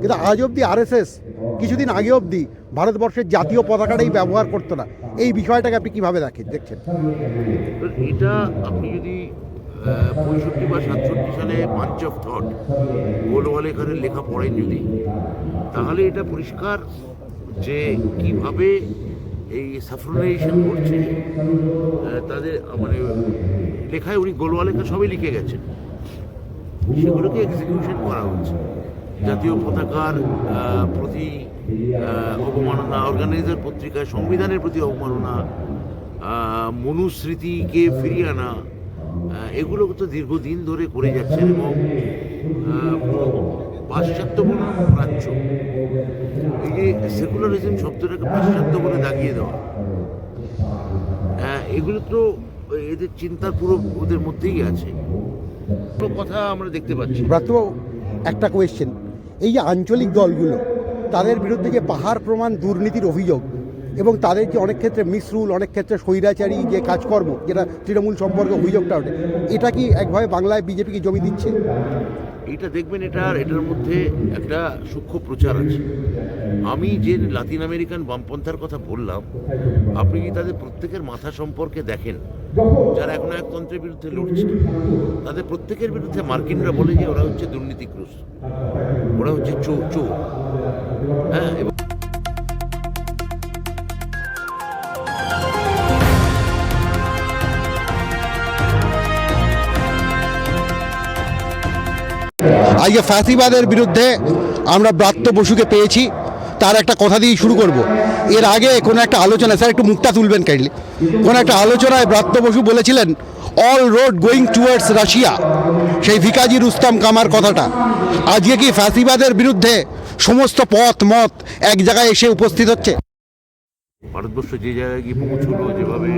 কিন্তু আজ অবধি আরএসএস কিছুদিন আগে অবধি ভারতবর্ষের জাতীয় পতাকাটাই ব্যবহার করতো না। এই বিষয়টাকে আপনি কীভাবে দেখেন, দেখছেন? এটা আপনি যদি পঁয়ষট্টি বা সাতষট্টি সালে পাঞ্চ অফ থট গোলওয়ালেকারের লেখা পড়েন যদি, তাহলে এটা পরিষ্কার যে কীভাবে এই সাফরনাইজেশন করছে তাদের মানে লেখায় উনি গোলওয়ালেকার সবই লিখে গেছেন। সেগুলোকে এক্সিকিউশন করা হচ্ছে। জাতীয় পতাকার প্রতি অবমাননা অর্গানাইজার পত্রিকায়, সংবিধানের প্রতি অবমাননা মনুস্মৃতিকে ফিরিয়ে আনা এগুলো তো দীর্ঘদিন ধরে করে যাচ্ছেন এবং পাশ্চাত্য প্রাচ্য। এই যে সেকুলারিজম শব্দটাকে পাশ্চাত্য বলে দাগিয়ে দেওয়া এগুলো তো এদের চিন্তার পুরো ওদের মধ্যেই আছে। কথা আমরা দেখতে পাচ্ছি একটা কোয়েশ্চেন এই যে আঞ্চলিক দলগুলো, তাদের বিরুদ্ধে যে পাহাড় প্রমাণ দুর্নীতির অভিযোগ এবং তাদের যে অনেক ক্ষেত্রে মিসরুল, অনেক ক্ষেত্রে স্বৈরাচারী যে কাজকর্ম, যেটা তৃণমূল সম্পর্কে অভিযোগটা ওঠে, এটা কি একভাবে বাংলায় বিজেপিকে জমি দিচ্ছে? এটা দেখবেন এটার এটার মধ্যে একটা সূক্ষ্ম প্রচার আছে। আমি যে লাতিন আমেরিকান বামপন্থার কথা বললাম, আপনি কি তাদের প্রত্যেকের মাথা সম্পর্কে দেখেন? যারা এখন এক একতন্ত্রের বিরুদ্ধে লড়ছে তাদের প্রত্যেকের বিরুদ্ধে মার্কিনরা বলে যে ওরা হচ্ছে দুর্নীতিগ্রস্ত। ওরা হচ্ছে চোর চোর। হ্যাঁ এবং আজকে ফ্যাসিবাদের বিরুদ্ধে আমরা ব্রাত্য বসুকে পেয়েছি। তার একটা কথা দিয়ে শুরু করব। এর আগে কোনো একটা আলোচনা, স্যার একটু মুখটা তুলবেন কাইন্ডলি কোনো একটা আলোচনায় ব্রাত্য বসু বলেছিলেন all road going towards Russia সেই ভিকাজি রুস্তাম কামার কথাটা। আজকে কি ফ্যাসিবাদের বিরুদ্ধে সমস্ত পথ, মত এক জায়গায় এসে উপস্থিত হচ্ছে? ভারতবর্ষ যে জায়গায় গিয়ে পৌঁছলো, যেভাবে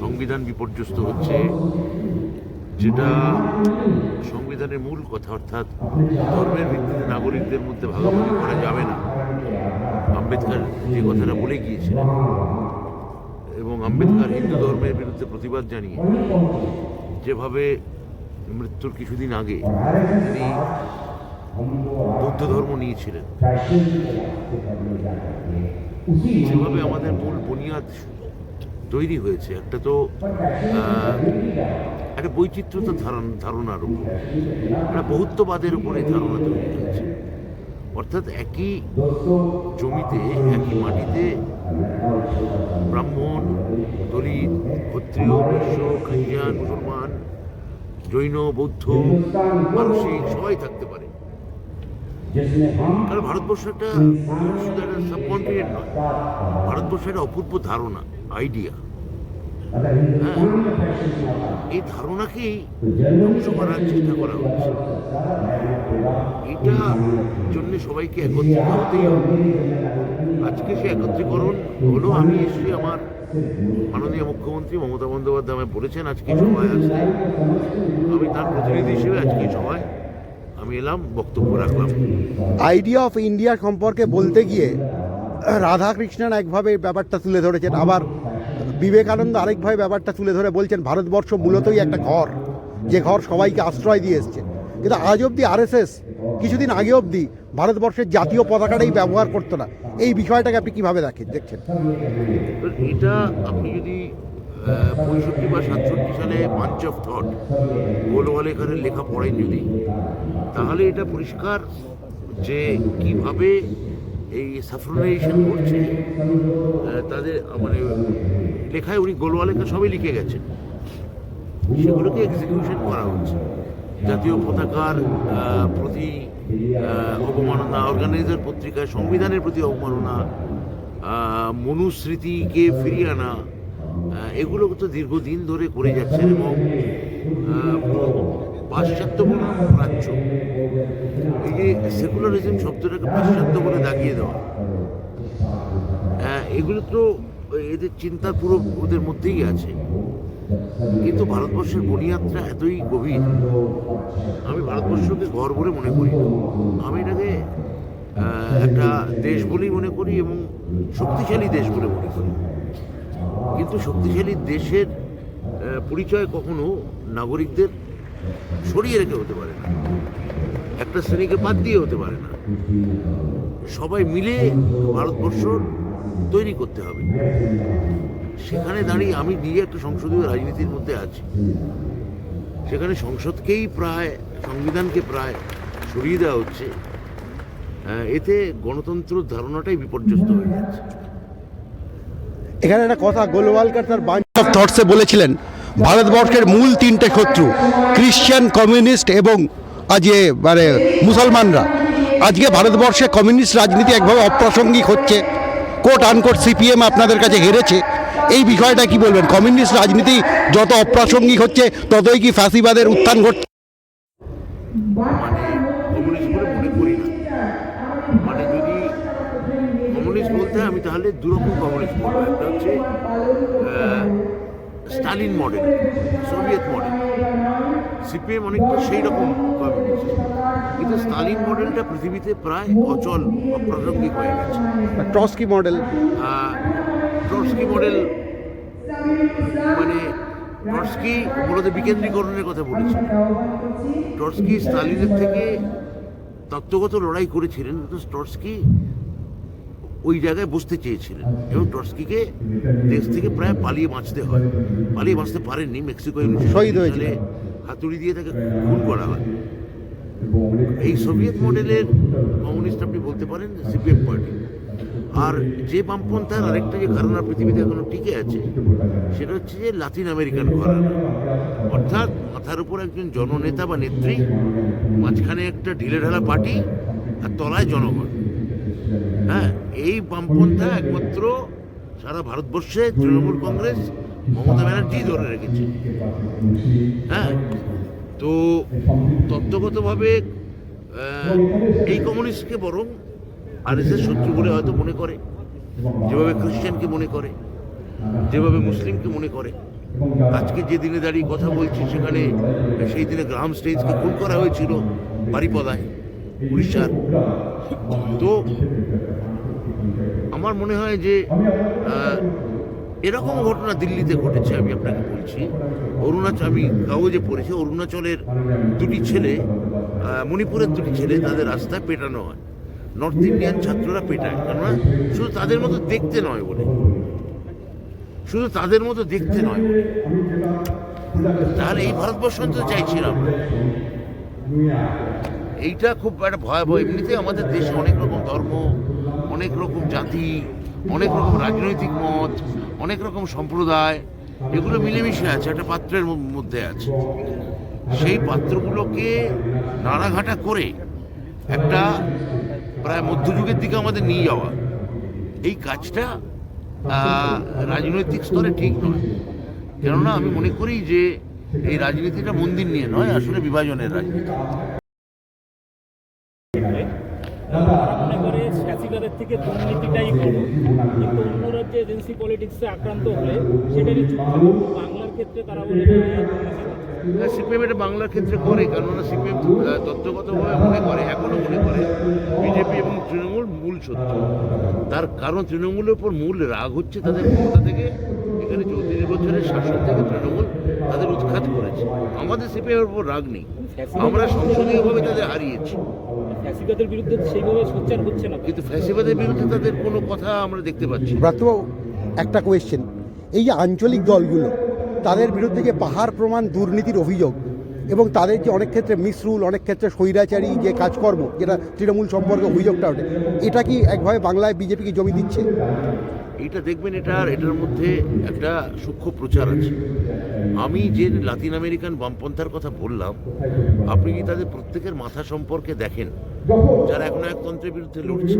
সংবিধান বিপর্যস্ত হচ্ছে, যেটা সংবিধানের মূল কথা, অর্থাৎ ধর্মের ভিত্তিতে নাগরিকদের মধ্যে ভাগাভাগি করা যাবে না। আম্বেদকর যে কথাটা বলে গিয়েছিলেন এবং আম্বেদকর হিন্দু ধর্মের বিরুদ্ধে প্রতিবাদ জানিয়ে যেভাবে মৃত্যুর কিছুদিন আগে তিনি বৌদ্ধ ধর্ম নিয়েছিলেন, যেভাবে আমাদের মূল বুনিয়াদ তৈরি হয়েছে। একটা তো একটা বৈচিত্র্যতা ধারণ, ধারণার উপর, একটা বহুত্ববাদের উপরে ধারণা তৈরি হয়েছে। অর্থাৎ একই জমিতে একই মাটিতে ব্রাহ্মণ দলিত ক্ষত্রিয় বৈশ্য খ্রিস্টান মুসলমান জৈন বৌদ্ধ মানসিক সবাই থাকতে পারে। কারণ ভারতবর্ষ একটা শুধু একটা সাবকন্টিনেন্ট নয় ভারতবর্ষ একটা অপূর্ব ধারণা আইডিয়া এই ধারণাকেই ধ্বংস করার চেষ্টা করা হচ্ছে এটা জন্য সবাইকে একত্রিত হতেই হবে আজকে সে একত্রীকরণ হলো আমি এসে আমার মাননীয় মুখ্যমন্ত্রী মমতা বন্দ্যোপাধ্যায় আমায় বলেছেন আজকে সভায় আসতে আমি তার প্রতিনিধি হিসেবে আজকে এই সভায় আমি এলাম বক্তব্য রাখলাম আইডিয়া অফ ইন্ডিয়া সম্পর্কে বলতে গিয়ে রাধাকৃষ্ণন একভাবে ব্যাপারটা তুলে ধরেছেন আবার বিবেকানন্দ আরেকভাবে ব্যাপারটা তুলে ধরে বলছেন, ভারতবর্ষ মূলতই একটা ঘর, যে ঘর সবাইকে আশ্রয় দিয়ে এসছে। কিন্তু আজ অবধি আরএসএস কিছুদিন আগে অবধি ভারতবর্ষের জাতীয় পতাকাটাই ব্যবহার করতো না। এই বিষয়টাকে আপনি কীভাবে দেখেন, দেখছেন? এটা আপনি যদি পঁয়ষট্টি বা সাতষট্টি সালে পাঞ্চ অফ থট গোলওয়ালেকারের লেখা পড়েন যদি তাহলে এটা পরিষ্কার যে কীভাবে এই সাফরনাইজেশন করছে তাদের মানে লেখায় উনি গোলওয়ালেকার সবই লিখে গেছেন। সেগুলোকে এক্সিকিউশন করা হচ্ছে। জাতীয় পতাকার প্রতি অবমাননা অর্গানাইজার পত্রিকায় সংবিধানের প্রতি অবমাননা মনুস্মৃতিকে ফিরিয়ে আনা এগুলো তো দীর্ঘদিন ধরে করে যাচ্ছেন এবং পাশ্চাত্য প্রাচ্য। এই যে সেকুলারিজম শব্দটাকে পাশ্চাত্য বলে দাগিয়ে দেওয়া। হ্যাঁ এগুলো তো এদের চিন্তার পুরো ওদের মধ্যেই আছে। কিন্তু ভারতবর্ষের বুনিয়াদটা এতই গভীর, আমি ভারতবর্ষকে ঘর বলে মনে করি। আমি এটাকে একটা দেশ বলেই মনে করি এবং শক্তিশালী দেশ বলে মনে করি। কিন্তু শক্তিশালী দেশের পরিচয় কখনো নাগরিকদের সরিয়ে রেখে হতে পারে না। একটা শ্রেণীকে বাদ দিয়ে হতে পারে না। সবাই মিলে ভারতবর্ষ তৈরি করতে হবে। সেখানে দাঁড়িয়ে আমি নিজে একটা সংসদীয় রাজনীতির মধ্যে আছি। সেখানে সংসদকেই প্রায় সংবিধানকে প্রায় সরিয়ে দেওয়া হচ্ছে। আহ, এতে গণতন্ত্র ধারণাটাই বিপর্যস্ত হয়ে যাচ্ছে। এখানে একটা কথা গোলওয়ালকার তার বাঞ্চ অফ থটসে বলেছিলেন ভারতবর্ষের মূল তিনটে শত্রু ক্রিশ্চিয়ান কমিউনিস্ট এবং আজ মানে মুসলমানরা। আজকে ভারতবর্ষে কমিউনিস্ট রাজনীতি একভাবে অপ্রাসঙ্গিক হচ্ছে। কোট আনকোট সিপিএম আপনাদের কাছে হেরেছে। এই বিষয়টা কি বলবেন? কমিউনিস্ট রাজনীতি যত অপ্রাসঙ্গিক হচ্ছে, ততই কি ফাঁসিবাদের উত্থান ঘটছে মানে মনে আমি তাহলে দুরকম কমিউনিস্ট বলব। একটা হচ্ছে Stalin model Soviet model. CPM অনেকটা সেই রকম কিন্তু স্টালিন মডেলটা পৃথিবীতে প্রায় অচল অপ্রাসঙ্গিক হয়ে গেছে। Trotsky model? ট্রটস্কি মডেল মানে ট্রটস্কি মূলত বিকেন্দ্রীকরণের কথা বলেছিলেন ট্রটস্কি স্টালিনের থেকে তত্ত্বগত লড়াই করেছিলেন কিন্তু ট্রটস্কি ওই জায়গায় বসতে চেয়েছিলেন। এবং ট্রটস্কিকে দেশ থেকে প্রায় পালিয়ে বাঁচতে হয়। পালিয়ে বাঁচতে পারেননি মেক্সিকো শহীদ হয়েছিলেন। হাতুড়ি দিয়ে তাকে খুন করা হয়। এই সোভিয়েত মডেলের কমিউনিস্ট আপনি বলতে পারেন সিপিএম পার্টি। আর যে বামপন্থার আরেকটা যে ঘরানা পৃথিবীতে এখনও টিকে আছে সেটা হচ্ছে যে লাতিন আমেরিকান ঘরানা। অর্থাৎ মাথার উপর একজন জননেতা বা নেত্রী মাঝখানে একটা ঢিলেঢালা পার্টি আর তলায় জনগণ। হ্যাঁ এই বামপন্থা একমাত্র সারা ভারতবর্ষে তৃণমূল কংগ্রেস, মমতা ব্যানার্জি ধরে রেখেছে। হ্যাঁ তো তত্ত্বগতভাবে এই কমিউনিস্টকে বরং আর এস শত্রু বলে হয়তো মনে করে, যেভাবে খ্রিস্টানকে মনে করে, যেভাবে মুসলিমকে মনে করে। আজকে যে দিনে দাঁড়িয়ে কথা বলছি, সেখানে সেই দিনে গ্রাম স্টেজকে খুন করা হয়েছিল বারিপদায়। উড়িষ্যার তো আমার মনে হয় যে এরকম ঘটনা দিল্লিতে ঘটেছে, আমি আপনাকে বলছি। অরুণাচল, আমি কাগজে পড়েছি, অরুণাচলের দুটি ছেলে মণিপুরের দুটি ছেলে, তাদের রাস্তায় পেটানো হয়। নর্থ ইন্ডিয়ান ছাত্ররা পেটায়, কেননা শুধু তাদের মতো দেখতে নয় বলে। শুধু তাদের মতো দেখতে নয় বলে। তাহলে এই ভারতবর্ষ তো চাইছিলাম। এইটা খুব একটা ভয়াবহ। এমনিতে আমাদের দেশে অনেক রকম ধর্ম, অনেক রকম জাতি, অনেক রকম রাজনৈতিক মত, অনেক রকম সম্প্রদায়, এগুলো মিলেমিশে আছে, একটা পাত্রের মধ্যে আছে। সেই পাত্রগুলোকে নাড়াঘাটা করে একটা প্রায় মধ্যযুগের দিকে আমাদের নিয়ে যাওয়া। এই কাজটা রাজনৈতিক স্তরে ঠিক নয়। কেননা আমি মনে করি যে এই রাজনীতিটা মন্দির নিয়ে নয়, আসলে বিভাজনের রাজনীতি। মনে করে ফ্যাসিবাদের থেকে দুর্নীতিটাই বড়। কিন্তু অন্য রাজ্যে এজেন্সি পলিটিক্সে আক্রান্ত হলে সেটারই বাংলার ক্ষেত্রে তারা বলে সিপিএম এটা বাংলার ক্ষেত্রে করে কেননা সিপিএম তত্ত্বগতভাবে মনে করে এখনও মনে করে বিজেপি এবং তৃণমূল মূল শত্রু। তার কারণ তৃণমূলের উপর মূল রাগ হচ্ছে তাদের ক্ষমতা থেকে। এখানে চৌত্রিশ বছরের শাসন থেকে তৃণমূল তাদের উৎখাত করেছে। আমাদের সিপিএমের উপর রাগ নেই। আমরা সংসদীয়ভাবে তাদের হারিয়েছি। ফ্যাসিবাদের বিরুদ্ধে সেইভাবে সোচ্চার হচ্ছে না। কিন্তু ফ্যাসিবাদের বিরুদ্ধে তাদের কোনো কথা আমরা দেখতে পাচ্ছি। ব্রাত্যবাবু একটা কোয়েশ্চেন এই যে আঞ্চলিক দলগুলো তাদের বিরুদ্ধে যে পাহাড় প্রমাণ দুর্নীতির অভিযোগ এবং তাদের যে অনেক ক্ষেত্রে মিসরুল অনেক ক্ষেত্রে স্বৈরাচারী যে কাজকর্ম যেটা তৃণমূল সম্পর্কে অভিযোগটা ওঠে এটা কি একভাবে বাংলায় বিজেপিকে জমি দিচ্ছে? এইটা দেখবেন এটার এটার মধ্যে একটা সূক্ষ্ম প্রচার আছে। আমি যে লাতিন আমেরিকান বামপন্থার কথা বললাম, আপনি কি তাদের প্রত্যেকের মাথা সম্পর্কে দেখেন? যারা এখন একতন্ত্রের বিরুদ্ধে লড়ছে।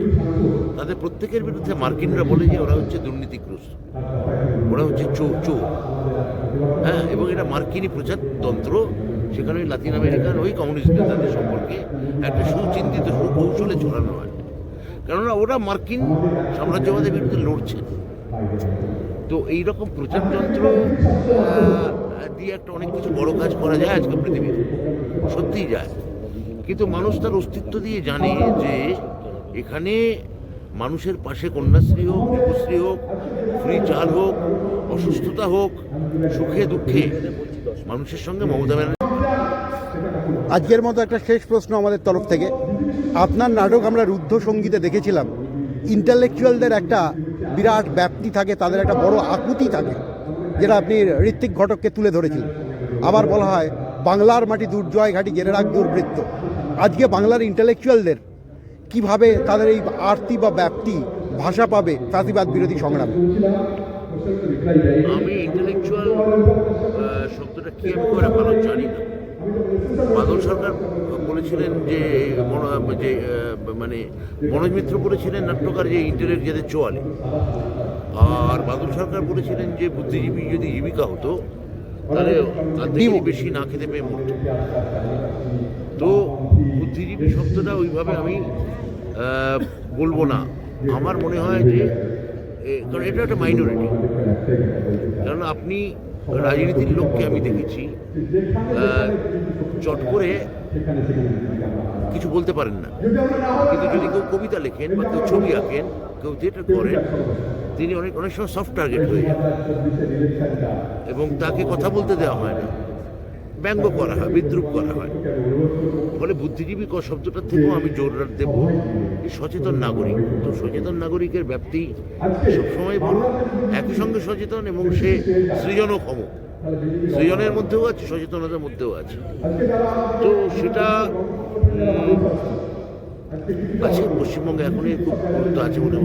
তাদের প্রত্যেকের বিরুদ্ধে মার্কিনরা বলে যে ওরা হচ্ছে দুর্নীতিগ্রস্ত। ওরা হচ্ছে চোর চোর। হ্যাঁ এবং এটা মার্কিনী প্রচারতন্ত্র সেখানে ওই লাতিন আমেরিকান ওই কমিউনিস্ট নেতাদের সম্পর্কে একটা সুচিন্তিত সুকৌশলে ছড়ানো হয়। কেননা ওরা মার্কিন সাম্রাজ্যবাদের বিরুদ্ধে লড়ছে। তো এই রকম প্রচারতন্ত্র দিয়ে একটা অনেক কিছু বড় কাজ করা যায় আজকে পৃথিবীতে সত্যিই যায়। কিন্তু মানুষ তার অস্তিত্ব দিয়ে জানে যে এখানে মানুষের পাশে কন্যাশ্রী হোক রূপশ্রী হোক, ফ্রি চাল হোক, অসুস্থতা হোক, সুখে দুঃখে মানুষের সঙ্গে মমতা আজকের মতো একটা শেষ প্রশ্ন আমাদের তরফ থেকে। আপনার নাটক আমরা রুদ্ধ সঙ্গীতে দেখেছিলাম। ইন্টালেকচুয়ালদের একটা বিরাট ব্যাপ্তি থাকে, তাদের একটা বড় আকুতি থাকে, যেটা আপনি ঋত্বিক ঘটককে তুলে ধরেছিলেন। আবার বলা হয়, বাংলার মাটি দুর্জয় ঘাটি জেনে রাখ দুর্বৃত্ত। আজকে বাংলার ইন্টালেকচুয়ালদের কীভাবে তাদের এই আরতি বা ব্যাপ্তি ভাষা পাবে ফাঁসিবাদ বিরোধী সংগ্রামে? আমি ইন্টেলেকচুয়াল শব্দটা কি আমি করে ভালো জানি না। বাদল সরকার বলেছিলেন যে মনো- যে মানে মনোজ মিত্র বলেছিলেন নাট্যকার যে ইন্টালেক্ট যাদের চোয়ালে। আর বাদল সরকার বলেছিলেন যে বুদ্ধিজীবী যদি জীবিকা হতো তাহলে ডিম- বেশি না খেতে পেয়ে মরত। তো বুদ্ধিজীবী শব্দটা ওইভাবে আমি বলব না। আমার মনে হয় যে কারণ এটা একটা মাইনরিটি কারণ আপনি রাজনীতির লোককে আমি দেখেছি। চট করে কিছু বলতে পারেন না। কিন্তু যদি কেউ কবিতা লেখেন বা কেউ ছবি আঁকেন কেউ যেটা করেন তিনি অনেক অনেক সময় সফট টার্গেট হয়ে যান। এবং তাকে কথা বলতে দেওয়া হয় না। ব্যঙ্গ করা হয়, বিদ্রুপ করা হয়। ফলে বুদ্ধিজীবী ক শব্দটার থেকেও আমি জোর দেব সচেতন নাগরিক। তো সচেতন নাগরিকের ব্যাপ্তি সবসময় বড় একই সঙ্গে সচেতন এবং সে সৃজনক্ষম সৃজনের মধ্যেও আছে, সচেতনতার মধ্যেও আছে। তো সেটা আছে পশ্চিমবঙ্গে এখনই খুব গুরুত্ব আছে বলে